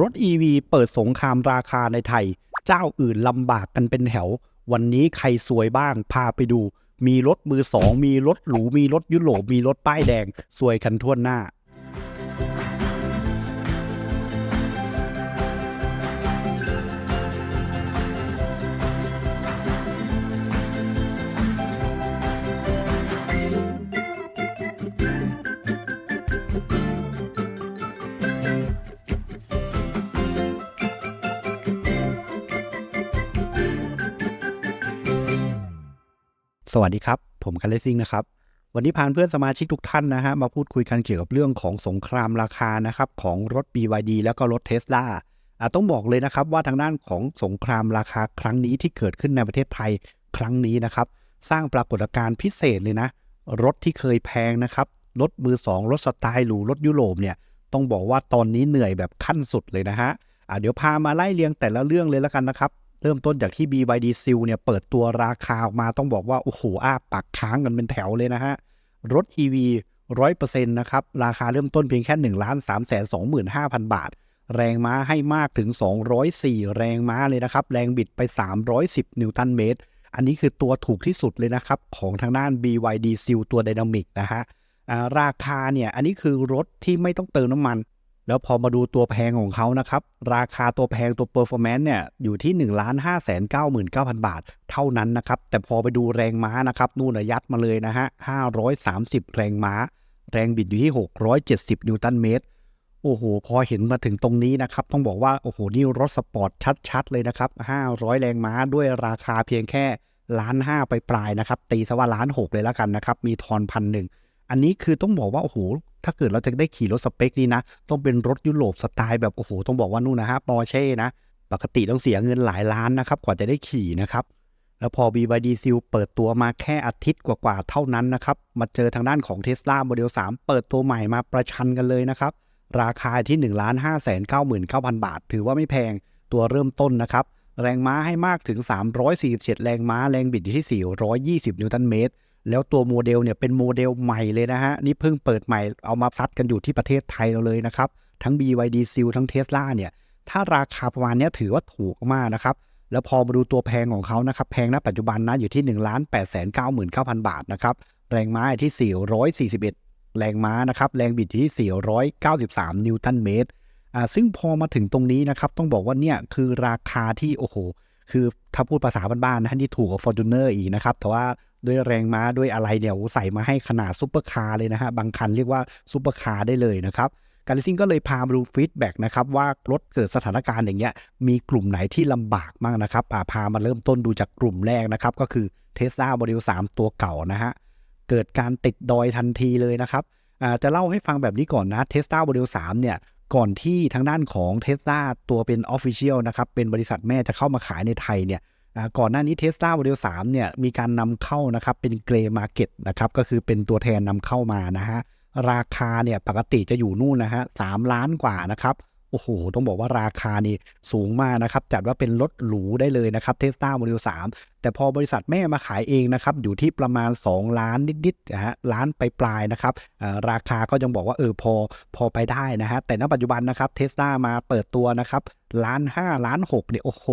รถ EV เปิดสงครามราคาในไทย เจ้าอื่นลำบากกันเป็นแถว วันนี้ใครสวยบ้าง พาไปดู มีรถมือสอง มีรถหรู มีรถยุโรป มีรถป้ายแดงสวยกันทั่วหน้า สวัสดีครับ ผมคันเลซิ่งนะครับ วันนี้พาเพื่อนสมาชิกทุกท่านนะฮะมาพูดคุยกันเกี่ยวกับเรื่องของสงครามราคานะครับของรถ BYD แล้วก็รถเท s l a อะต้องบอกเลยนะครับว่าทางด้านของสงครามราคาครั้งนี้ที่เกิดขึ้นในประเทศไทยครั้งนี้นะครับ สร้างปรากฏการณ์พิเศษเลยนะ รถที่เคยแพงนะครับรถมือสองรถสไตล์หรูรถยุโรปเนี่ยต้องบอกว่าตอนนี้เหนื่อยแบบขั้นสุดเลยนะฮะะเดี๋ยวพามาไล่เรียงแต่ละเรื่องเลยแล้วกันนะครับ เริ่มต้นจากที่ BYD Seal เนี่ยเปิดตัวราคาออกมาต้องบอกว่า โอ้โหอ้าปากค้างกันเป็นแถวเลยนะฮะ รถ EV 100%นะครับ ราคาเริ่มต้นเพียงแค่ 1 3 2 5 0 0 0 บาท แรงม้าให้มากถึง 204 แรงม้าเลยนะครับ แรงบิดไป 310 นิวตันเมตร อันนี้คือตัวถูกที่สุดเลยนะครับ ของทางด้าน BYD Seal ตัว Dynamic นะฮะราคาเนี่ย อันนี้คือรถที่ไม่ต้องเติมน้ำมัน แล้วพอมาดูตัวแพงของเขานะครับ ราคาตัวแพงตัว performance เนี่ยอยู่ที่1 5 9 9 0 0 0บาท เท่านั้นนะครับ แต่พอไปดูแรงม้านะครับ นู่นนะยัดมาเลยนะฮะ530แรงม้า แรงบิดอยู่ที่670นิวตันเมตร โอ้โห พอเห็นมาถึงตรงนี้นะครับ ต้องบอกว่า โอ้โห นี่รถสปอร์ตชัดๆ เลยนะครับ500แรงม้าด้วยราคาเพียงแค่ล้านห้าไปปลายนะครับ ตีซะว่าล้านหกเลยแล้วกันนะครับ มีทอนพันหนึ่ง อันนี้คือต้องบอกว่าโอ้โหถ้าเกิดเราจะได้ขี่รถสเปคนี้นะ ต้องเป็นรถยุโรปสไตล์แบบโอ้โหต้องบอกว่านู่นนะฮะปอร์เช่นะปกติต้องเสียเงินหลายล้านนะครับกว่าจะได้ขี่นะครับแล้วพอ BYD Seal เปิดตัวมาแค่อาทิตย์กว่าๆเท่านั้นนะครับมาเจอทางด้านของ Tesla Model 3 เปิดตัวใหม่มาประชันกันเลยนะครับราคาที่1 5 9 9 0 0 0 บาท ถือว่าไม่แพงตัวเริ่มต้นนะครับ แรงม้าให้มากถึง 347 แรงม้า แรงบิดอยู่ที่ 420 นิวตันเมตร แล้วตัวโมเดลเนี่ยเป็นโมเดลใหม่เลยนะฮะ นี่เพิ่งเปิดใหม่เอามาซัดกันอยู่ที่ประเทศไทยเราเลยนะครับ ทั้ง BYD Seal ทั้ง Tesla เนี่ย ถ้าราคาประมาณนี้ถือว่าถูกมากนะครับ แล้วพอมาดูตัวแพงของเขานะครับ แพงณปัจจุบันนะอยู่ที่1 8 9 9 0 0 0 บาทนะครับ แรงม้าอยู่ที่ 441 แรงม้านะครับ แรงบิดอยู่ที่ 493 นิวตันเมตรอ่าซึ่งพอมาถึงตรงนี้นะครับ ต้องบอกว่าเนี่ยคือราคาที่โอ้โห คือถ้าพูดภาษาบ้านๆนะที่ถูกกว่า Fortuner อีกนะครับ แต่ว่า ด้วยแรงม้าด้วยอะไรเนี่ยใส่มาให้ขนาดซุปเปอร์คาร์เลยนะฮะบางคันเรียกว่าซุปเปอร์คาร์ได้เลยนะครับการลิซิ่งก็เลยพามาดูฟีดแบ็กนะครับว่ารถเกิดสถานการณ์อย่างเงี้ยมีกลุ่มไหนที่ลำบากมากนะครับอ่าพามาเริ่มต้นดูจากกลุ่มแรกนะครับก็คือ Tesla Model 3 ตัวเก่านะฮะเกิดการติดดอยทันทีเลยนะครับอ่าจะเล่าให้ฟังแบบนี้ก่อนนะ Tesla Model 3 เนี่ยก่อนที่ทางด้านของ Tesla ตัวเป็น Official นะครับเป็นบริษัทแม่จะเข้ามาขายในไทยเนี่ย ก่อนหน้านี้ Tesla Model 3เนี่ยมีการนำเข้านะครับเป็น Gray Market นะครับก็คือเป็นตัวแทนนำเข้ามานะฮะราคาเนี่ยปกติจะอยู่นู่นนะฮะสามล้านกว่านะครับโอ้โห ต้องบอกว่าราคานี่สูงมากนะครับ จัดว่าเป็นรถหรูได้เลยนะครับ Tesla Model 3แต่พอบริษัทแม่มาขายเองนะครับ อยู่ที่ประมาณ 2 ล้านนิดๆนะฮะล้านไปปลายๆนะครับราคาก็ยังบอกว่าเออพอพอไปได้นะฮะแต่ณปัจจุบันนะครับเทสลามาเปิดตัวนะครับล้านห้าล้านหกเนี่ยโอ้โห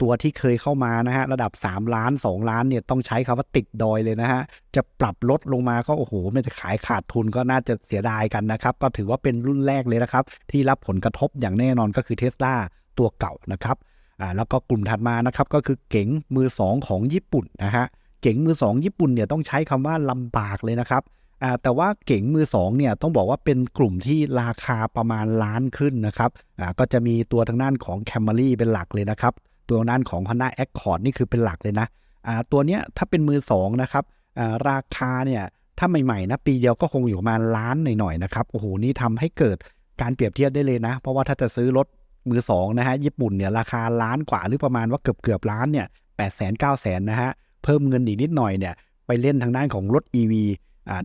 ตัวที่เคยเข้ามานะฮะระดับ 3 ล้าน 2 ล้านเนี่ยต้องใช้คำว่าติดดอยเลยนะฮะจะปรับลดลงมาก็โอ้โหไม่จะขายขาดทุนก็น่าจะเสียดายกันนะครับ ก็ถือว่าเป็นรุ่นแรกเลยนะครับ ที่รับผลกระทบอย่างแน่นอนก็คือเทสลาตัวเก่านะครับอ่าแล้วก็กลุ่มถัดมานะครับก็คือเก๋งมือ 2 ของญี่ปุ่นนะฮะเก๋งมือ 2 ญี่ปุ่นเนี่ยต้องใช้คำว่าลำบากเลยนะครับอ่าแต่ว่าเก๋งมือ2เนี่ยต้องบอกว่าเป็นกลุ่มที่ราคาประมาณล้านขึ้นนะครับอ่าก็จะมีตัวทางด้านของ Camry เป็นหลักเลยนะครับ ตัวด้านของ Honda Accord นี่คือเป็นหลักเลยนะอ่าตัวเนี้ยถ้าเป็นมือ2นะครับอ่าราคาเนี่ยถ้าใหม่ๆนะปีเดียวก็คงอยู่ประมาณล้านหน่อยๆนะครับโอ้โหนี่ทำให้เกิดการเปรียบเทียบได้เลยนะ เพราะว่าถ้าจะซื้อรถมือ2นะฮะญี่ปุ่นเนี่ยราคาล้านกว่าหรือประมาณว่าเกือบเกือบล้านเนี่ยแปดแสนเก้าแสนนะฮะเพิ่มเงินอีกนิดหน่อยเนี่ยไปเล่นทางด้านของรถ EV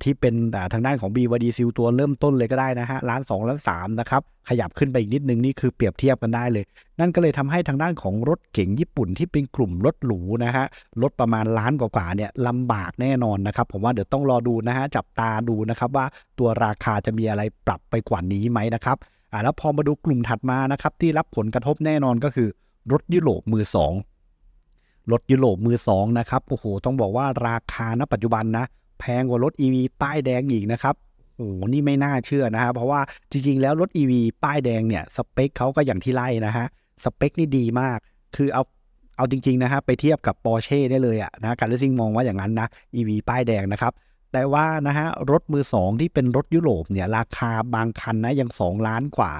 ที่เป็นทางด้านของ BYD Seal ตัวเริ่มต้นเลยก็ได้นะฮะล้าน2ล้าน3นะครับขยับขึ้นไปอีกนิดนึงนี่คือเปรียบเทียบกันได้เลย นั่นก็เลยทำให้ทางด้านของรถเก๋งญี่ปุ่นที่เป็นกลุ่มรถหรูนะฮะรถประมาณล้านกว่าๆเนี่ยลำบากแน่นอนนะครับ ผมว่าเดี๋ยวต้องรอดูนะฮะจับตาดูนะครับว่าตัวราคาจะมีอะไรปรับไปกว่านี้ไหมนะครับอ่าแล้วพอมาดูกลุ่มถัดมานะครับที่รับผลกระทบแน่นอนก็คือ รถยุโรปมือสองรถยุโรปมือสองนะครับโอ้โหต้องบอกว่าราคาณปัจจุบันนะ แพงกว่ารถ EV ป้ายแดงอีกนะครับโอ้โหนี่ไม่น่าเชื่อนะฮะเพราะว่าจริงๆ แล้วรถ EV ป้ายแดงเนี่ยสเปคเขาก็อย่างที่ไล่นะฮะสเปคนี่ดีมาก คือเอาเอาจริงๆนะฮะไปเทียบกับ Porsche ได้เลยอะนะการเลซิ่งมองว่าอย่างนั้นนะ EV ป้ายแดงนะครับแต่ว่านะฮะรถมือสองที่เป็นรถยุโรปเนี่ยราคาบางคันนะยัง 2 ล้านกว่า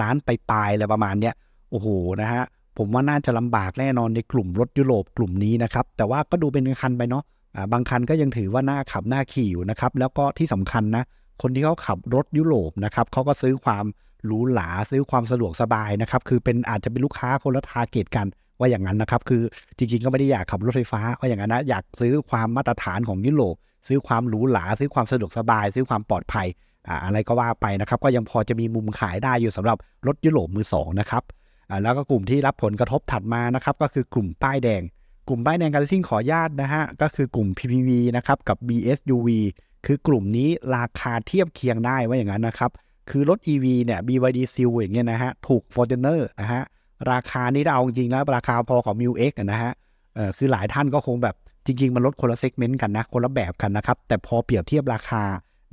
ล้านไปปลายอะไรประมาณเนี้ยโอ้โหนะฮะผมว่าน่าจะลำบากแน่นอนในกลุ่มรถยุโรปกลุ่มนี้นะครับแต่ว่าก็ดูเป็นคันไปเนาะ บางคันก็ยังถือว่าน่าขับน่าขี่อยู่นะครับ แล้วก็ที่สำคัญนะ คนที่เขาขับรถยุโรปนะครับเขาก็ซื้อความหรูหราซื้อความสะดวกสบายนะครับ คือเป็นอาจจะเป็นลูกค้าคนละทาร์เก็ตกันว่าอย่างนั้นนะครับ คือจริงๆก็ไม่ได้อยากขับรถไฟฟ้าว่าอย่างนั้นนะ อยากซื้อความมาตรฐานของยุโรปซื้อความหรูหราซื้อความสะดวกสบาย ซื้อความปลอดภัยออะไรก็ว่าไปนะครับ ก็ยังพอจะมีมุมขายได้อยู่สำหรับรถยุโรปมือสองนะครับแล้วก็กลุ่มที่รับผลกระทบถัดมานะครับ ก็คือกลุ่มป้ายแดง กลุ่มป้ายแดงการซิ่งขออนุญาตนะฮะ ก็คือกลุ่ม PPV นะครับ กับ BSUV คือกลุ่มนี้ราคาเทียบเคียงได้ว่าอย่างนั้นนะครับ คือรถ EV เนี่ย BYD s e a อย่างเงี้ยนะฮะ ถูก Fortuner นะฮะ ราคานี้ถ้าเอาจริงแล้วราคาพอกับ m u X นะฮะ เออคือหลายท่านก็คงแบบจริง ๆ มันลดคนละเซกเมนต์กันนะ คนละแบบกันนะครับ แต่พอเปรียบเทียบราคา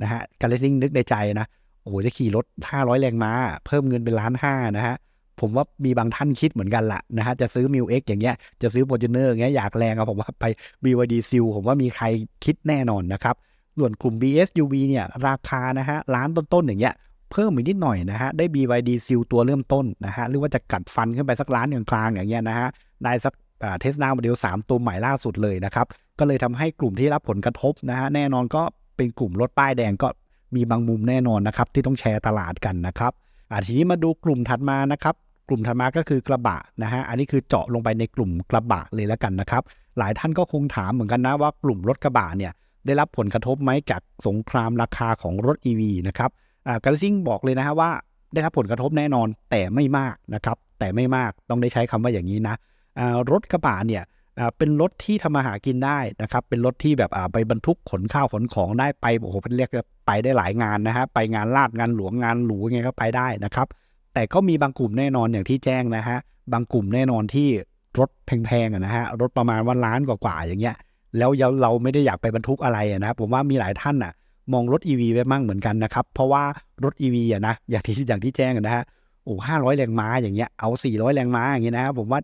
นะฮะการเลสซิ่งนึกในใจนะ โอ้โหจะขี่รถ 500 แรงม้า เพิ่มเงินเป็นล้านห้านะฮะ ผมว่ามีบางท่านคิดเหมือนกันละนะฮะจะซื้อ m u X อย่างเงี้ยจะซื้อ Fortuner อย่างเงี้ยอยากแรงอะผมว่าไป BYD Seal ผมว่ามีใครคิดแน่นอนนะครับส่วนกลุ่ม BSUV เนี่ยราคานะฮะล้านต้นๆอย่างเงี้ยเพิ่มอีกนิดหน่อยนะฮะได้ BYD Seal ตัวเริ่มต้นนะฮะหรือว่าจะกัดฟันขึ้นไปสักล้านกลางๆอย่างเงี้ยนะฮะได้สักเทสลาโมเดล3 ตัวใหม่ล่าสุดเลยนะครับ ก็เลยทำให้กลุ่มที่รับผลกระทบนะฮะแน่นอนก็เป็นกลุ่มรถป้ายแดงก็มีบางมุมแน่นอนนะครับที่ต้องแชร์ตลาดกันนะครับอาทีนี้มาดูกลุ่มถัดมานะครับ กลุ่มถัดมาก็คือกระบะนะฮะอันนี้คือเจาะลงไปในกลุ่มกระบะเลยแล้วกันนะครับ หลายท่านก็คงถามเหมือนกันนะว่ากลุ่มรถกระบะเนี่ยได้รับผลกระทบไหมจากสงครามราคาของรถ EV นะครับอ่าการซิ่งบอกเลยนะฮะว่าได้รับผลกระทบแน่นอนแต่ไม่มากนะครับแต่ไม่มากต้องได้ใช้คำว่าอย่างนี้นะอ่ารถกระบะเนี่ยอ่าเป็นรถที่ทำมาหากินได้นะครับ เป็นรถที่แบบอ่าไปบรรทุกขนข้าวขนของได้ไปโอ้โหเป็นเรียกไปได้หลายงานนะฮะไปงานลาดงานหลวงงานหรูไงก็ไปได้นะครับ แต่ก็มีบางกลุ่มแน่นอนอย่างที่แจ้งนะฮะ บางกลุ่มแน่นอนที่รถแพงๆนะฮะ รถประมาณวันล้านกว่าๆอย่างเงี้ย แล้วเราไม่ได้อยากไปบรรทุกอะไรอะนะผมว่ามีหลายท่านอะ มองรถ EV ไปมั่งเหมือนกันนะครับ เพราะว่ารถ EV อะนะ อย่างที่อย่างที่แจ้งนะฮะ โอ้ห้าร้อยแรงม้าอย่างเงี้ย เอา400แรงม้าอย่างเงี้ยนะผมว่า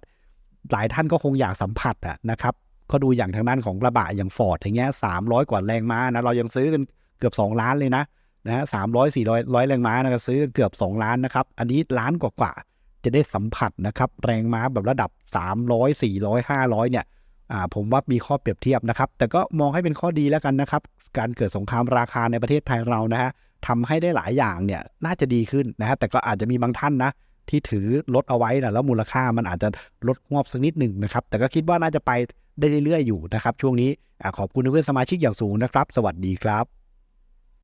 หลายท่านก็คงอยากสัมผัสอะนะครับก็ดูอย่างทางด้านของกระบะอย่างฟอร์ดอย่างเงี้ยสามร้อยกว่าแรงม้านะ เรายังซื้อกันเกือบ2ล้านเลยนะ นะฮะสามร้อยสี่ร้อยร้อยแรงม้านะก็ซื้อเกือบ 2 ล้านนะครับ อันนี้ล้านกว่าๆจะได้สัมผัสนะครับ แรงม้าแบบระดับ 300 400 500 เนี่ยอ่าผมว่ามีข้อเปรียบเทียบนะครับ แต่ก็มองให้เป็นข้อดีแล้วกันนะครับ การเกิดสงครามราคาในประเทศไทยเรานะฮะทำให้ได้หลายอย่างเนี่ยน่าจะดีขึ้นนะฮะแต่ก็อาจจะมีบางท่านนะที่ถือรถเอาไว้นะแล้วมูลค่ามันอาจจะลดงอบสักนิดหนึ่งนะครับ แต่ก็คิดว่าน่าจะไปได้เรื่อยๆอยู่นะครับ ช่วงนี้อขอบคุณเพื่อนสมาชิกอย่างสูงนะครับ สวัสดีครับ